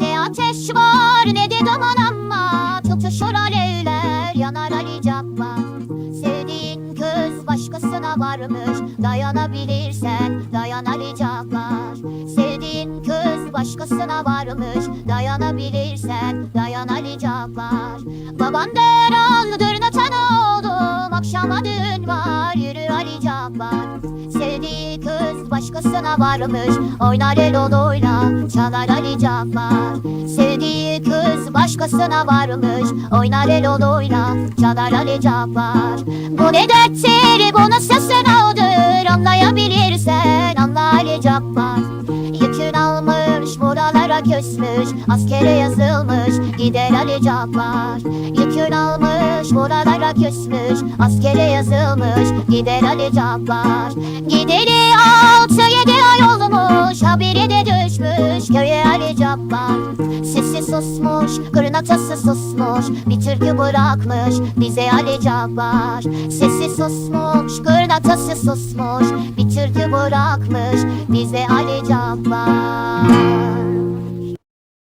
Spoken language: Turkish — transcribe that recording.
Ne ateş var ne de duman ama Tutuşur alevler yanar Ali Cabbar. Sevdiğin kız başkasına varmış Dayanabilirsen dayan Ali Cabbar. Sevdiğin kız başkasına varmış Dayanabilirsen dayan Ali Cabbar. Baban der aldırına tanı oldum Akşama düğün var yürü Ali Cabbar. Sevdiği kız başkasına varmış. Oynar el oyna çalar Ali Cabbar Sevdiği kız başkasına varmış. Oynar el oyna çalar Ali Cabbar Bu ne derttir bu nasıl sınavdır Anlayabilirsen anla Ali Cabbar Yükün almış buralara küsmüş. Askere yazılmış gider Ali Cabbar Yükün almış buralara küsmüş Askere yazılmış. Gider Ali Cabbar Gideri altı yedi ay olmuş. Haberi de düşmüş köye Ali Cabbar Sesi susmuş kırnatası susmuş. Bir türkü bırakmış bize Ali Cabbar Sesi susmuş kırnatası susmuş. Bir türkü bırakmış bize Ali Cabbar